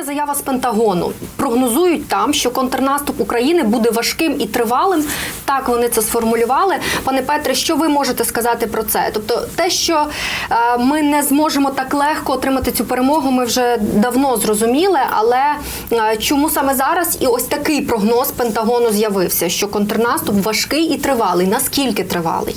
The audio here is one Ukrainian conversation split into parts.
Остання заява з Пентагону. Прогнозують там, що контрнаступ України буде важким і тривалим. Так вони це сформулювали. Пане Петре, що ви можете сказати про це? Тобто, те, що е, ми не зможемо так легко отримати цю перемогу, ми вже давно зрозуміли. Але е, чому саме зараз і ось такий прогноз Пентагону з'явився, що контрнаступ важкий і тривалий? Наскільки тривалий?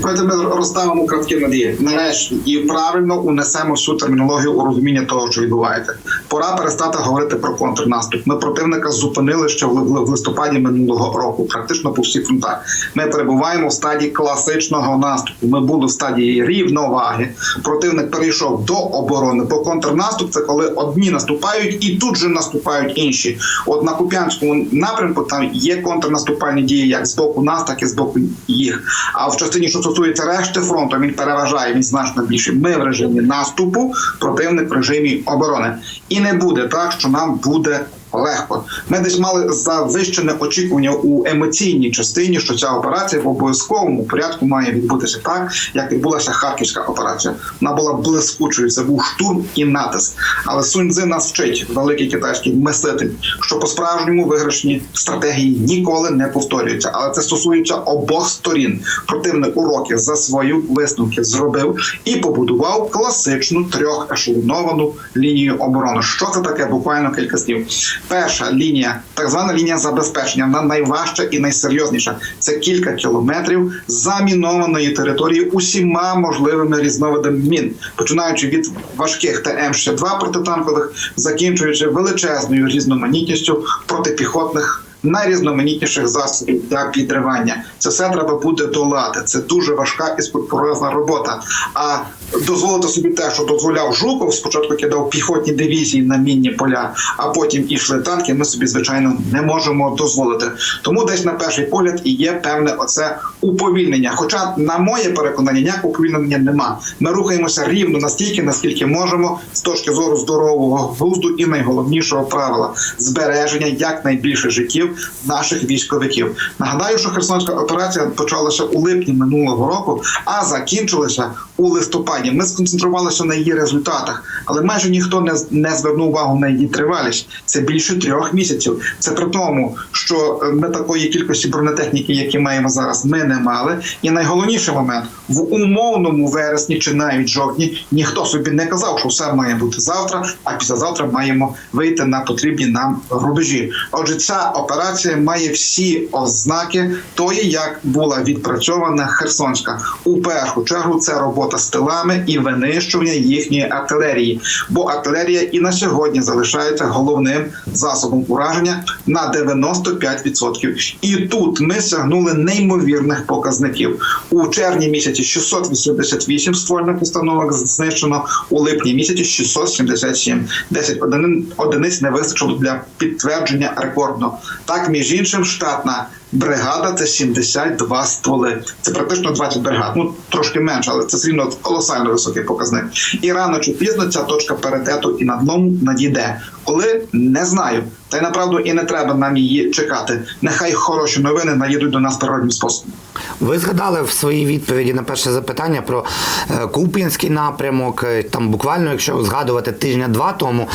Давайте ми розставимо кратки надії. Нарешті і правильно унесемо всю термінологію у розуміння того, що відбувається. Пора перестати говорити про контрнаступ. Ми противника зупинили ще в листопаді минулого року, практично по всіх фронтах. Ми перебуваємо в стадії класичного наступу. Ми були в стадії рівноваги. Противник перейшов до оборони. Бо контрнаступ це коли одні наступають і тут же наступають інші. От на Куп'янському напрямку там є контрнаступальні дії як з боку нас, так і з боку їх. А в частині, що стосується решти фронту, він переважає він значно більше. Ми в режимі наступу, противник в режимі оборони. І не буде так, що нам буде. Легко, ми десь мали завищене очікування у емоційній частині, що ця операція в обов'язковому порядку має відбутися так, як відбулася харківська операція. Вона була блискучою. Це був штурм і натиск. Але Суньцзи нас вчить великий китайський мислитель, що по справжньому виграшні стратегії ніколи не повторюються. Але це стосується обох сторін. Противник уроки за свою висновки зробив і побудував класичну трьохешелоновану лінію оборони. Що це таке? Буквально кілька слів. Перша лінія, так звана лінія забезпечення, вона найважча і найсерйозніша. Це кілька кілометрів замінованої території усіма можливими різновидами мін, починаючи від важких ТМ-62 протитанкових, закінчуючи величезною різноманітністю протипіхотних. Найрізноманітніших засобів для підривання це все треба буде долати. Це дуже важка і скрупульозна робота. А дозволити собі те, що дозволяв Жуков, спочатку кидав піхотні дивізії на мінні поля, а потім ішли танки. Ми собі звичайно не можемо дозволити. Тому десь на перший погляд і є певне оце уповільнення. Хоча, на моє переконання, ніякого уповільнення нема. Ми рухаємося рівно настільки, наскільки можемо, з точки зору здорового глузду і найголовнішого правила збереження якнайбільше життів наших військовиків. Нагадаю, що Херсонська операція почалася у липні минулого року, а закінчилася у листопаді. Ми сконцентрувалися на її результатах, але майже ніхто не, не звернув увагу на її тривалість. Це більше трьох місяців. Це при тому, що е, ми такої кількості бронетехніки, які маємо зараз, ми не мали. І найголовніший момент в умовному вересні чи навіть жовтні ніхто собі не казав, що все має бути завтра, а післязавтра маємо вийти на потрібні нам рубежі. Отже, ця операція має всі ознаки тої, як була відпрацьована Херсонська. У першу чергу це робота з тилами і винищування їхньої артилерії, бо артилерія і на сьогодні залишається головним засобом ураження на 95%. І тут ми сягнули неймовірних показників у червні місяці 688 ствольних установок знищено у липні місяці 677. 10 одини- одиниць не вистачило для підтвердження рекордно. Так, між іншим, штатна бригада це 72 стволи. Це практично 20 бригад. Ну трошки менше, але це все рівно колосально високий показник. І рано чи пізно ця точка перетету і на дном надійде. Коли не знаю, та й направду і не треба нам її чекати. Нехай хороші новини наїдуть до нас природним способом. Ви згадали в своїй відповіді на перше запитання про е, Куп'янський напрямок. Е, Там буквально, якщо згадувати тижня-два тому,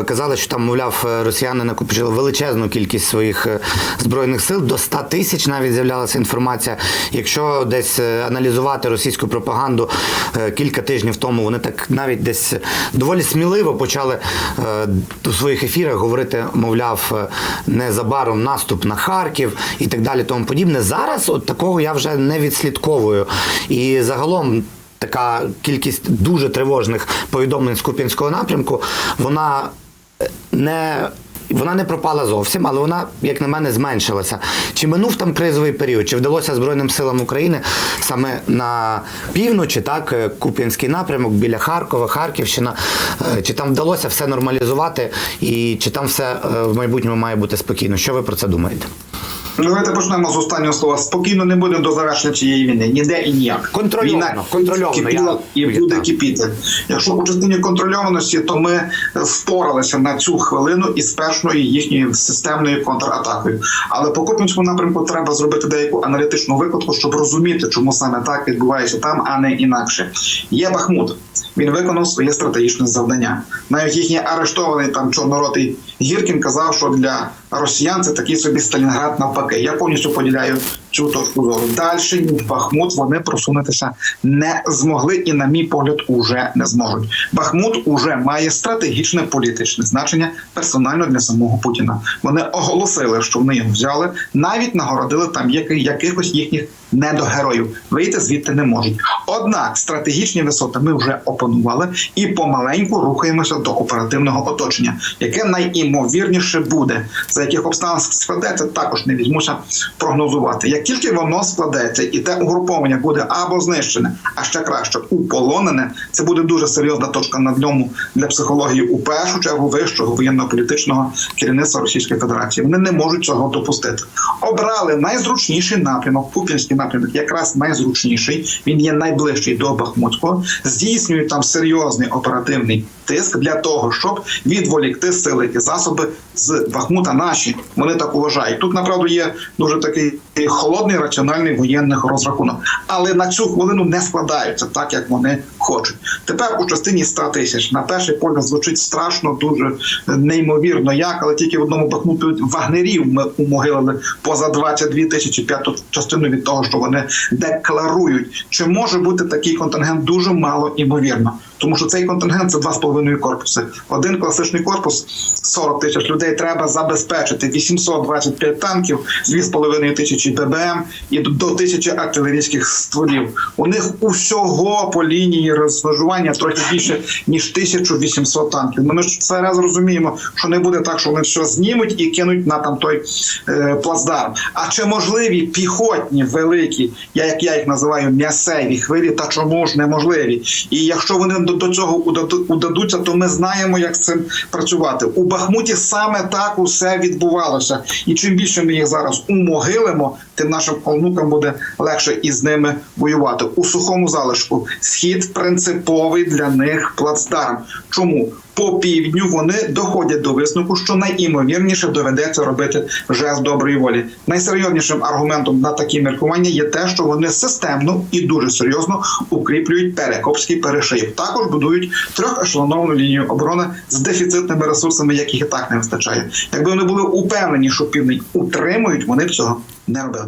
е, казали, що там, мовляв, росіяни накопичили величезну кількість своїх збройних сил. До 100 тисяч навіть з'являлася інформація. Якщо десь аналізувати російську пропаганду кілька тижнів тому, вони так навіть десь доволі сміливо почали у своїх ефірах говорити, мовляв, е, незабаром наступ на Харків і так далі, тому подібне. Зараз от такого я вже не відслідковую. І загалом. Така кількість дуже тривожних повідомлень з Куп'янського напрямку, вона е, не. Вона не пропала зовсім, але вона, як на мене, зменшилася. Чи минув там кризовий період? Чи вдалося Збройним силам України саме на півночі, так, е, Куп'янський напрямок біля Харкова, Харківщина, е, чи там вдалося все нормалізувати, і чи там все е, в майбутньому має бути спокійно? Що ви про це думаєте? Ну, Давайте почнемо з останнього слова. Спокійно не буде до завершення цієї війни. Ніде і ніяк. Контрольовано, Війна контрольовано, кипіла я- і буде кипіти. Якщо у частині контрольованості, то ми впоралися на цю хвилину із першою їхньою системною контратакою. Але по Купінському напрямку треба зробити деяку аналітичну викладку, щоб розуміти, чому саме так відбувається там, а не інакше. Є Бахмут. Він виконав своє стратегічне завдання. Навіть їхній арештований там чорноротий Гіркін казав, що для росіян це такий собі Сталінград навпаки. Я повністю поділяю цю точку зору. Далі Бахмут вони просунутися не змогли, і, на мій погляд, уже не зможуть. Бахмут уже має стратегічне політичне значення персонально для самого Путіна. Вони оголосили, що вони його взяли, навіть нагородили там яки- якихось їхніх недогероїв. Вийти звідти не можуть. Однак стратегічні висоти ми вже опанували і помаленьку рухаємося до оперативного оточення, яке найімовірніше буде. За яких обставин складеться, також не візьмуся прогнозувати. Як тільки воно складеться, і те угруповання буде або знищене, а ще краще уполонене, це буде дуже серйозна точка на надльому для психології у першу чергу вищого воєнно-політичного керівництва Російської Федерації. Вони не можуть цього допустити. Обрали найзручніший напрямок, Куп'янський напрямок, якраз найзручніший. Він є найближчий до Бахмутського. Здійснюють там серйозний оперативний тиск для того, щоб відволікти сили і засоби з Бахмута. Наші вони так вважають. Тут направду є дуже такий холодний раціональний воєнний розрахунок, але на цю хвилину не складаються так, як вони хочуть. Тепер у частині 100 тисяч на перший погляд звучить страшно, дуже неймовірно. Як але тільки в одному Бахмуту вагнерів ми умогилили поза 22 тисячі п'яту частину від того, що вони декларують. Чи може бути такий контингент дуже мало імовірно? Тому що цей контингент це 2,5 корпуси. Один класичний корпус 40 тисяч людей треба забезпечити 825 танків, 2,5 тисячі ББМ і до- тисячі артилерійських стволів. У них усього по лінії розмежування трохи більше ніж 1800 танків. Ну, Ми ж це раз розуміємо, що не буде так, що вони все знімуть і кинуть на там той е, плацдарм. А чи можливі піхотні великі, я як я їх називаю м'ясеві хвилі, та чому ж неможливі? І якщо вони до, до цього удаду- удадуться, то ми знаємо, як з цим працювати. У Бахмуті саме так усе відбувалося. І чим більше ми їх зараз умогилимо, тим нашим онукам буде легше із ними воювати. У сухому залишку схід принциповий для них плацдарм. Чому? По півдню вони доходять до висновку, що найімовірніше доведеться робити жест доброї волі. Найсерйознішим аргументом на такі міркування є те, що вони системно і дуже серйозно укріплюють Перекопський перешиїв. Також будують трьохешелоновану лінію оборони з дефіцитними ресурсами, яких і так не вистачає. Якби вони були упевнені, що південь утримують, вони б цього не робили.